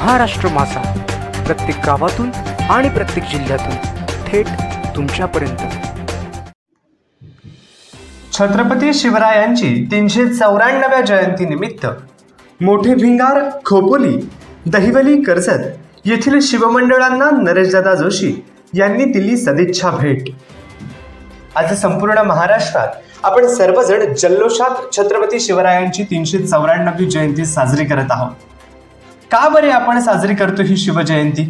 महाराष्ट्र मासा प्रत्येक गावातून आणि प्रत्येक जिल्ह्यातून थेट तुमच्यापर्यंत. छत्रपती शिवरायांची तीनशे चौऱ्याण्णव्या जयंतीनिमित्त मोठे भिंगार खोपोली दहिवली कर्जत येथील शिवमंडळांना नरेशदादा जोशी यांनी दिली सदिच्छा भेट. आज संपूर्ण महाराष्ट्रात आपण सर्वजण जल्लोषात छत्रपती शिवरायांची तीनशे चौऱ्याण्णवी जयंती साजरी करत आहोत. का बरे आपण साजरी करतो ही शिवजयंती?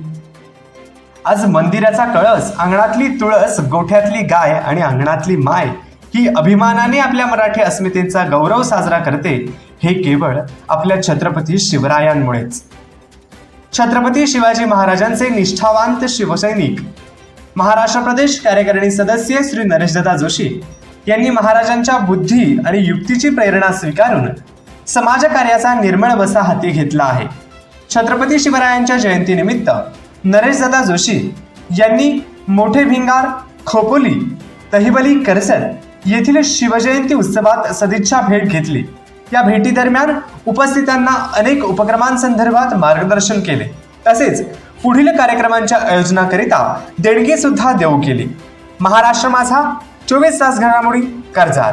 आज मंदिराचा कळस अंगणातली तुळस गोठ्यातली गाय आणि अंगणातली माय ही अभिमानाने आपल्या मराठी अस्मितेचा गौरव साजरा करते हे केवळ आपल्या छत्रपती शिवरायांमुळेच. छत्रपती शिवाजी महाराजांचे निष्ठावांत शिवसैनिक महाराष्ट्र प्रदेश कार्यकारिणी सदस्य श्री नरेशदत्ता जोशी यांनी महाराजांच्या बुद्धी आणि युक्तीची प्रेरणा स्वीकारून समाजकार्याचा निर्मळ वसा हाती घेतला आहे. छत्रपती शिवरायांच्या जयंतीनिमित्त नरेशदादा जोशी यांनी मोठे भिंगार खोपोली तहिबली करसत येथील शिवजयंती उत्सवात सदिच्छा भेट घेतली. या भेटीदरम्यान उपस्थितांना अनेक उपक्रमांसंदर्भात मार्गदर्शन केले. तसेच पुढील कार्यक्रमांच्या आयोजनाकरिता देणगी सुद्धा देऊ केली. महाराष्ट्र माझा चोवीस तास घडामोडी कर्जात.